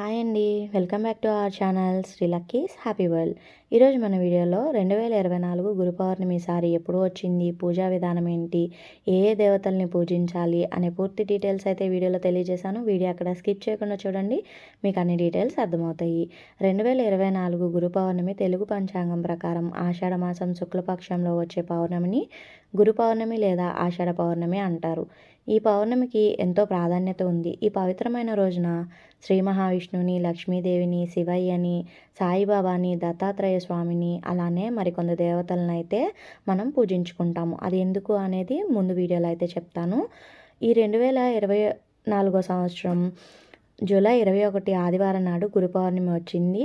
Hi అండి. Welcome back to our channel Sri lucky's. Happy world. ఈరోజు మన వీడియోలో రెండు వేల ఇరవై నాలుగు గురు పౌర్ణమి సారి ఎప్పుడు వచ్చింది పూజా విధానం ఏంటి ఏ ఏ దేవతల్ని పూజించాలి అనే పూర్తి డీటెయిల్స్ అయితే వీడియోలో తెలియజేశాను. వీడియో అక్కడ స్కిప్ చేయకుండా చూడండి మీకు అన్ని డీటెయిల్స్ అర్థమవుతాయి. రెండు వేల ఇరవై నాలుగు గురు పౌర్ణమి తెలుగు పంచాంగం ప్రకారం ఆషాఢ మాసం శుక్లపక్షంలో వచ్చే పౌర్ణమిని గురు పౌర్ణమి లేదా ఆషాఢ పౌర్ణమి అంటారు. ఈ పౌర్ణమికి ఎంతో ప్రాధాన్యత ఉంది. ఈ పవిత్రమైన రోజున శ్రీ మహావిష్ణువుని లక్ష్మీదేవిని శివయ్యని సాయిబాబాని దత్తాత్రేయ స్వామిని అలానే మరికొంత దేవతలను అయితే మనం పూజించుకుంటాము. అది ఎందుకు అనేది ముందు వీడియోలో అయితే చెప్తాను. ఈ రెండు వేల ఇరవై నాలుగో సంవత్సరం జూలై ఇరవై ఒకటి ఆదివారం నాడు గురు పౌర్ణమి వచ్చింది.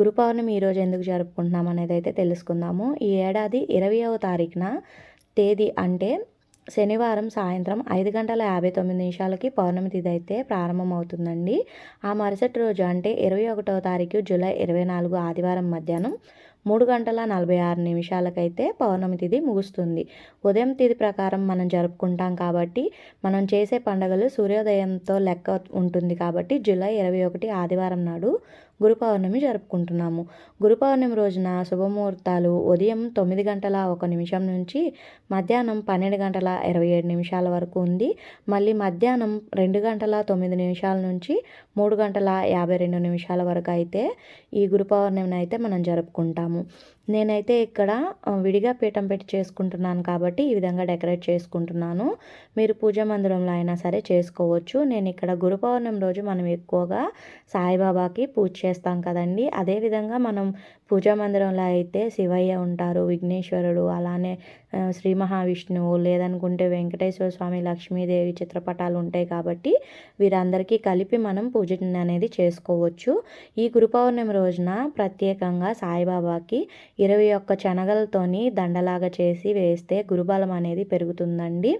గురు పౌర్ణమి ఈరోజు ఎందుకు జరుపుకుంటున్నాం అనేది అయితే తెలుసుకుందాము. ఈ ఏడాది ఇరవయవ తారీఖున తేదీ అంటే శనివారం సాయంత్రం ఐదు గంటల యాభై తొమ్మిది నిమిషాలకి పౌర్ణమి తిథి అయితే ప్రారంభమవుతుందండి. ఆ మరుసటి రోజు అంటే ఇరవై ఒకటవ తారీఖు జూలై ఇరవై నాలుగు ఆదివారం మధ్యాహ్నం మూడు గంటల నలభై ఆరు నిమిషాలకైతే పౌర్ణమి తిథి ముగుస్తుంది. ఉదయం తిథి ప్రకారం మనం జరుపుకుంటాం కాబట్టి మనం చేసే పండుగలు సూర్యోదయంతో లెక్క ఉంటుంది కాబట్టి జూలై ఇరవై ఒకటి ఆదివారం నాడు గురు పౌర్ణమి జరుపుకుంటున్నాము. గురు పౌర్ణమి రోజున శుభముహూర్తాలు ఉదయం తొమ్మిది గంటల ఒక నిమిషం నుంచి మధ్యాహ్నం పన్నెండు గంటల ఇరవై ఏడు నిమిషాల వరకు ఉంది. మళ్ళీ మధ్యాహ్నం రెండు గంటల తొమ్మిది నిమిషాల నుంచి మూడు గంటల యాభై రెండు నిమిషాల వరకు అయితే ఈ గురు పౌర్ణమిని అయితే మనం జరుపుకుంటాము. నేనైతే ఇక్కడ విడిగా పీఠం పెట్టి చేసుకుంటున్నాను కాబట్టి ఈ విధంగా డెకరేట్ చేసుకుంటున్నాను. మీరు పూజా మందిరంలో అయినా సరే చేసుకోవచ్చు. నేను ఇక్కడ గురు పౌర్ణమి రోజు మనం ఎక్కువగా సాయిబాబాకి పూజ చేస్తాం కదండి. అదేవిధంగా మనం పూజా మందిరంలో అయితే శివయ్య ఉంటారు విఘ్నేశ్వరుడు అలానే శ్రీ మహావిష్ణువు లేదనుకుంటే వెంకటేశ్వర స్వామి లక్ష్మీదేవి చిత్రపటాలు ఉంటాయి కాబట్టి వీరందరికీ కలిపి మనం పూజ అనేది చేసుకోవచ్చు. ఈ గురు పౌర్ణమి రోజున ప్రత్యేకంగా సాయిబాబాకి ఇరవై ఒక్క శనగలతోని దండలాగా చేసి వేస్తే గురుబలం అనేది పెరుగుతుందండి.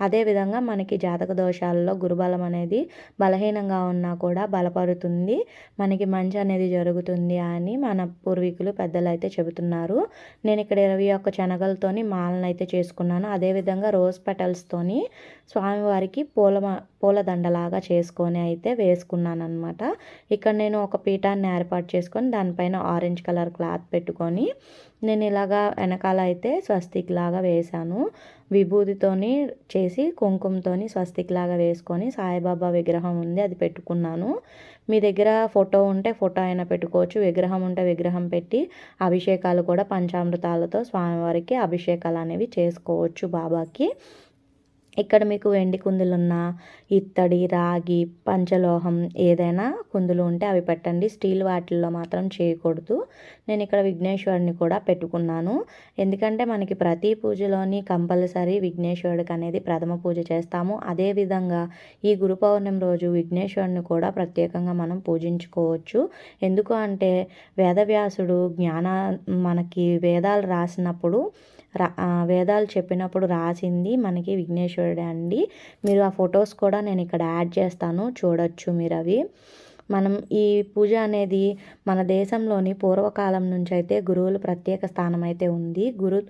అదేవిధంగా మనకి జాతక దోషాలలో గురుబలం అనేది బలహీనంగా ఉన్నా కూడా బలపడుతుంది మనకి మంచి అనేది జరుగుతుంది అని మన పూర్వీకులు పెద్దలు అయితే చెబుతున్నారు. నేను ఇక్కడ ఇరవై ఒక్క శనగలతోని మాలను అయితే చేసుకున్నాను. అదేవిధంగా రోజ్ పెటల్స్తోని స్వామివారికి పూల పూలదండలాగా చేసుకొని అయితే వేసుకున్నాను అనమాట ఇక్కడ నేను ఒక పీఠాన్ని ఏర్పాటు చేసుకొని దానిపైన ఆరెంజ్ కలర్ క్లాత్ పెట్టుకొని నేను ఇలాగా వెనకాల అయితే స్వస్తిక్ లాగా వేశాను. విభూతితోని చేసి కుంకుమతోని స్వస్తిక్ లాగా వేసుకొని సాయిబాబా విగ్రహం ఉంది అది పెట్టుకున్నాను. మీ దగ్గర ఫోటో ఉంటే ఫోటో అయినా పెట్టుకోవచ్చు. విగ్రహం ఉంటే విగ్రహం పెట్టి అభిషేకాలు కూడా పంచామృతాలతో స్వామివారికి అభిషేకాలు అనేవి చేసుకోవచ్చు బాబాకి. ఇక్కడ మీకు వెండి కుందులున్న ఇత్తడి రాగి పంచలోహం ఏదైనా కుందులు ఉంటే అవి పెట్టండి. స్టీల్ వాటిల్లో మాత్రం చేయకూడదు. నేను ఇక్కడ విఘ్నేశ్వరుని కూడా పెట్టుకున్నాను. ఎందుకంటే మనకి ప్రతి పూజలోని కంపల్సరీ విఘ్నేశ్వరుడికి అనేది ప్రథమ పూజ చేస్తాము. అదేవిధంగా ఈ గురు పౌర్ణమి రోజు విఘ్నేశ్వరుని కూడా ప్రత్యేకంగా మనం పూజించుకోవచ్చు. ఎందుకు అంటే వేదవ్యాసుడు జ్ఞాన మనకి వేదాలు రాసినప్పుడు వేదాలు చెప్పినప్పుడు రాసింది మనకి విఘ్నేశ్వరుడే అండి. మీరు ఆ ఫొటోస్ కూడా నేను ఇక్కడ యాడ్ చేస్తాను చూడొచ్చు మీరు అవి. మనం ఈ పూజ అనేది మన దేశంలోని పూర్వకాలం నుంచి అయితే గురువులు ప్రత్యేక స్థానం అయితే ఉంది. గురు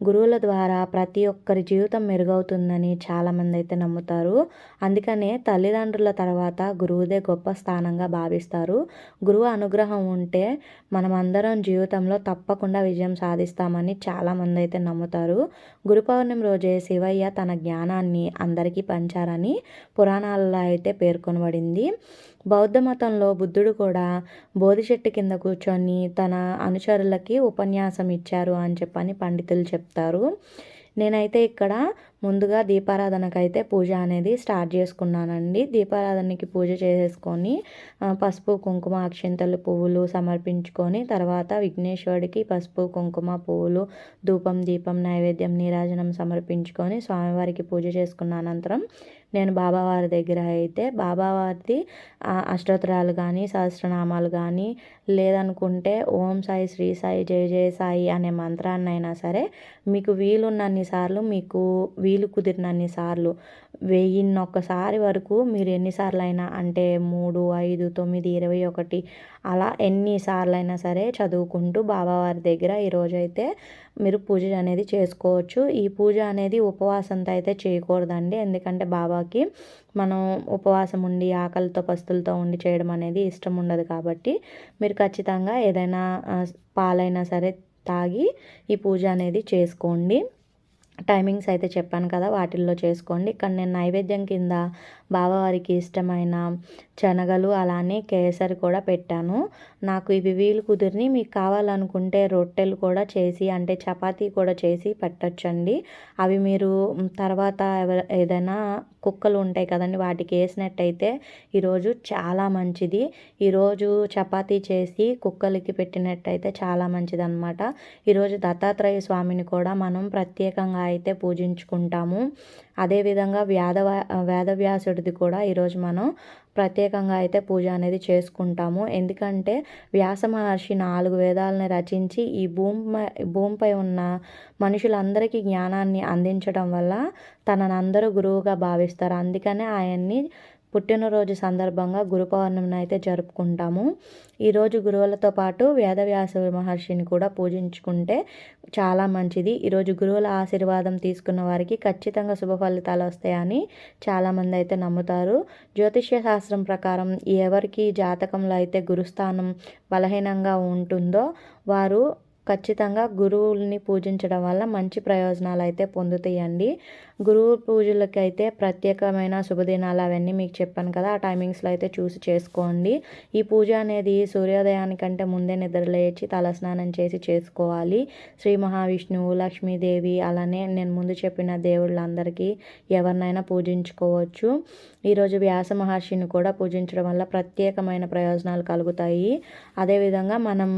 గురువుల ద్వారా ప్రతి ఒక్కరి జీవితం మెరుగవుతుందని చాలామంది అయితే నమ్ముతారు. అందుకనే తల్లిదండ్రుల తర్వాత గురువుదే గొప్ప స్థానంగా భావిస్తారు. గురువు అనుగ్రహం ఉంటే మనమందరం జీవితంలో తప్పకుండా విజయం సాధిస్తామని చాలామంది అయితే నమ్ముతారు. గురు పౌర్ణమి రోజే శివయ్య తన జ్ఞానాన్ని అందరికీ పంచారని పురాణాలలో అయితే పేర్కొనబడింది. బౌద్ధ మతంలో బుద్ధుడు కూడా బోధి చెట్టు కింద కూర్చొని తన అనుచరులకి ఉపన్యాసం ఇచ్చారు అని చెప్పని పండితులు చెప్తారు. నేనైతే ఇక్కడ ముందుగా దీపారాధనకైతే పూజ అనేది స్టార్ట్ చేసుకున్నానండి. దీపారాధనకి పూజ చేసేసుకొని పసుపు కుంకుమ అక్షింతలు పువ్వులు సమర్పించుకొని తర్వాత విఘ్నేశ్వరుడికి పసుపు కుంకుమ పువ్వులు ధూపం దీపం నైవేద్యం నీరాజనం సమర్పించుకొని స్వామివారికి పూజ చేసుకున్న అనంతరం నేను బాబావారి దగ్గర అయితే బాబావారిది అష్టోత్తరాలు కానీ సహస్రనామాలు కానీ లేదనుకుంటే ఓం సాయి శ్రీ సాయి జయ జయ సాయి అనే మంత్రాన్నైనా సరే మీకు వీలున్నన్ని సార్లు మీకు వీలు కుదిరినన్ని సార్లు. వెయ్యిన్నొక్కసారి వరకు మీరు ఎన్నిసార్లు అయినా అంటే మూడు ఐదు తొమ్మిది ఇరవై ఒకటి అలా ఎన్నిసార్లు అయినా సరే చదువుకుంటూ బాబావారి దగ్గర ఈరోజైతే మీరు పూజ అనేది చేసుకోవచ్చు. ఈ పూజ అనేది ఉపవాసంతో అయితే చేయకూడదండి. ఎందుకంటే బాబాకి మనం ఉపవాసం ఉండి ఆకలితో పస్తులతో ఉండి చేయడం అనేది ఇష్టం ఉండదు కాబట్టి మీరు ఖచ్చితంగా ఏదైనా పాలైనా సరే తాగి ఈ పూజ అనేది చేసుకోండి. టైమింగ్స్ అయితే చెప్పాను కదా వాటిల్లో చేసుకోండి. ఇక్కడ నేను నైవేద్యం కింద బావవారికి ఇష్టమైన శనగలు అలానే కేసరి కూడా పెట్టాను. నాకు ఇవి వీలు కుదిరిని మీకు కావాలనుకుంటే రొట్టెలు కూడా చేసి అంటే చపాతీ కూడా చేసి పెట్టచ్చండి. అవి మీరు తర్వాత ఏదైనా కుక్కలు ఉంటాయి కదండి వాటికి వేసినట్టయితే ఈరోజు చాలా మంచిది. ఈరోజు చపాతీ చేసి కుక్కలకి పెట్టినట్టయితే చాలా మంచిది అనమాట ఈరోజు దత్తాత్రేయ స్వామిని కూడా మనం ప్రత్యేకంగా అయితే పూజించుకుంటాము. అదేవిధంగా వేద వేదవ్యాసుడిది కూడా ఈరోజు మనం ప్రత్యేకంగా అయితే పూజ అనేది చేసుకుంటాము. ఎందుకంటే వ్యాస మహర్షి నాలుగు వేదాలని రచించి ఈ భూమి భూమిపై ఉన్న మనుషులందరికీ జ్ఞానాన్ని అందించడం వల్ల తనని అందరూ గురువుగా భావిస్తారు. అందుకనే ఆయన్ని పుట్టినరోజు సందర్భంగా గురు పౌర్ణమిని అయితే జరుపుకుంటాము. ఈరోజు గురువులతో పాటు వేదవ్యాస మహర్షిని కూడా పూజించుకుంటే చాలా మంచిది. ఈరోజు గురువుల ఆశీర్వాదం తీసుకున్న వారికి ఖచ్చితంగా శుభ ఫలితాలు వస్తాయని చాలామంది అయితే నమ్ముతారు. జ్యోతిష్య శాస్త్రం ప్రకారం ఎవరికి జాతకంలో అయితే గురుస్థానం బలహీనంగా ఉంటుందో వారు ఖచ్చితంగా గురువుల్ని పూజించడం వల్ల మంచి ప్రయోజనాలు అయితే పొందుతాయండి. గురువు పూజలకి అయితే ప్రత్యేకమైన శుభదినాలు అవన్నీ మీకు చెప్పాను కదా ఆ టైమింగ్స్లో అయితే చూసి చేసుకోండి. ఈ పూజ అనేది సూర్యోదయానికంటే ముందే నిద్రలేచి తలస్నానం చేసి చేసుకోవాలి. శ్రీ మహావిష్ణువు లక్ష్మీదేవి అలానే నేను ముందు చెప్పిన దేవుళ్ళందరికీ ఎవరినైనా పూజించుకోవచ్చు. ఈరోజు వ్యాస మహర్షిని కూడా పూజించడం వల్ల ప్రత్యేకమైన ప్రయోజనాలు కలుగుతాయి. అదేవిధంగా మనం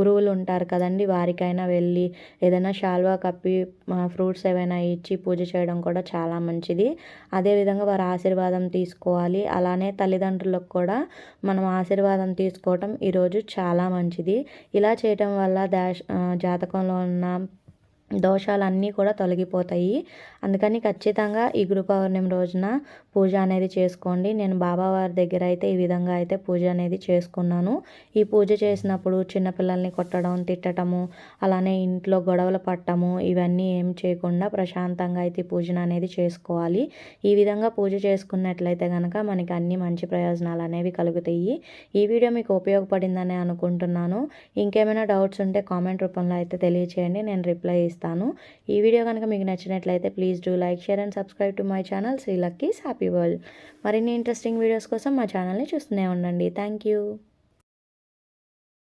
గురువులు ఉంటారు కదా కదండి వారికైనా వెళ్ళి ఏదైనా శాల్వా కప్పి ఫ్రూట్స్ ఏవైనా ఇచ్చి పూజ చేయడం కూడా చాలా మంచిది. అదేవిధంగా వారి ఆశీర్వాదం తీసుకోవాలి. అలానే తల్లిదండ్రులకు కూడా మనం ఆశీర్వాదం తీసుకోవటం ఈరోజు చాలా మంచిది. ఇలా చేయటం వల్ల దాష్ జాతకంలో ఉన్న దోషాలన్నీ కూడా తొలగిపోతాయి. అందుకని ఖచ్చితంగా ఈ గురు పౌర్ణమి రోజున పూజ అనేది చేసుకోండి. నేను బాబావారి దగ్గర అయితే ఈ విధంగా అయితే పూజ అనేది చేసుకున్నాను. ఈ పూజ చేసినప్పుడు చిన్నపిల్లల్ని కొట్టడం తిట్టడము అలానే ఇంట్లో గొడవలు పట్టము ఇవన్నీ ఏం చేయకుండా ప్రశాంతంగా అయితే పూజను అనేది చేసుకోవాలి. ఈ విధంగా పూజ చేసుకున్నట్లయితే కనుక మనకి అన్ని మంచి ప్రయోజనాలు అనేవి కలుగుతాయి. ఈ వీడియో మీకు ఉపయోగపడిందని అనుకుంటున్నాను. ఇంకేమైనా డౌట్స్ ఉంటే కామెంట్ రూపంలో అయితే తెలియచేయండి. నేను రిప్లై ఇస్తాను. ఈ వీడియో కనుక మీకు నచ్చినట్లయితే please do like share and subscribe to my channel Sri lucky's happy world మరిన్ని ఇంట్రెస్టింగ్ వీడియోస్ కోసం మా ఛానల్ని చూస్తూనే ఉండండి. Thank you